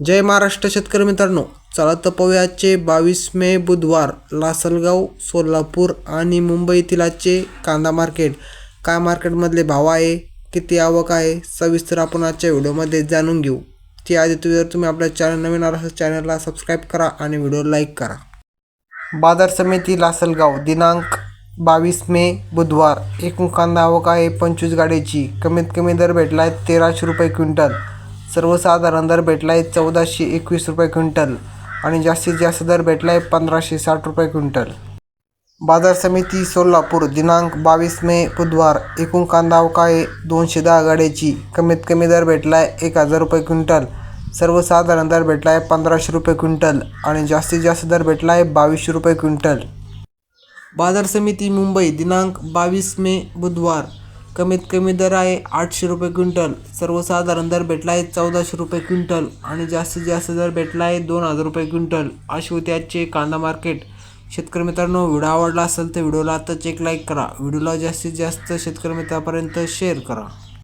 जय महाराष्ट्र शेतकरी मित्रांनो. चला तर आजचे बावीस मे बुधवार लासलगाव सोलापूर आणि मुंबईतील आजचे कांदा मार्केट. काय मार्केटमधले भाव आहे? किती आवक आहे? सविस्तर आपण आजच्या व्हिडिओमध्ये जाणून घेऊ. ती आधी तुम्ही जर तुम्ही आपल्या चॅनल नवीन आला असेल चॅनलला सबस्क्राईब करा आणि व्हिडिओ लाईक करा. बाजार समिती लासलगाव दिनांक बावीस मे बुधवार. एकूण कांदा आवक आहे पंचवीस गाडीची कमीत कमी दर भेटला आहे तेराशे रुपये क्विंटल. सर्वसाधारण दर भेटला आहे चौदाशे एकवीस रुपये क्विंटल आणि जास्तीत जास्त दर भेटला आहे पंधराशे साठ रुपये क्विंटल. बाजार समिती सोलापूर दिनांक बावीस मे बुधवार. एकूण कांदा आवक आहे दोनशे दहा गाड्याची कमीत कमी दर भेटला आहे एक हजार रुपये क्विंटल. सर्वसाधारण दर भेटला आहे पंधराशे रुपये क्विंटल आणि जास्तीत जास्त दर भेटला आहे बावीसशे रुपये क्विंटल. बाजार समिती मुंबई दिनांक बावीस मे बुधवार. कमीत कमी दर आहे आठशे रुपये क्विंटल. सर्वसाधारण दर भेटला आहे चौदाशे रुपये क्विंटल आणि जास्तीत जास्त दर भेटला आहे दोन हजार रुपये क्विंटल. अशी होती आजचे कांदा मार्केट. शेतकरी मित्रांनो व्हिडिओ आवडला असेल तर व्हिडिओला आत्ताच एक लाईक करा. व्हिडिओला जास्तीत जास्त शेतकरी मित्रापर्यंत शेअर करा.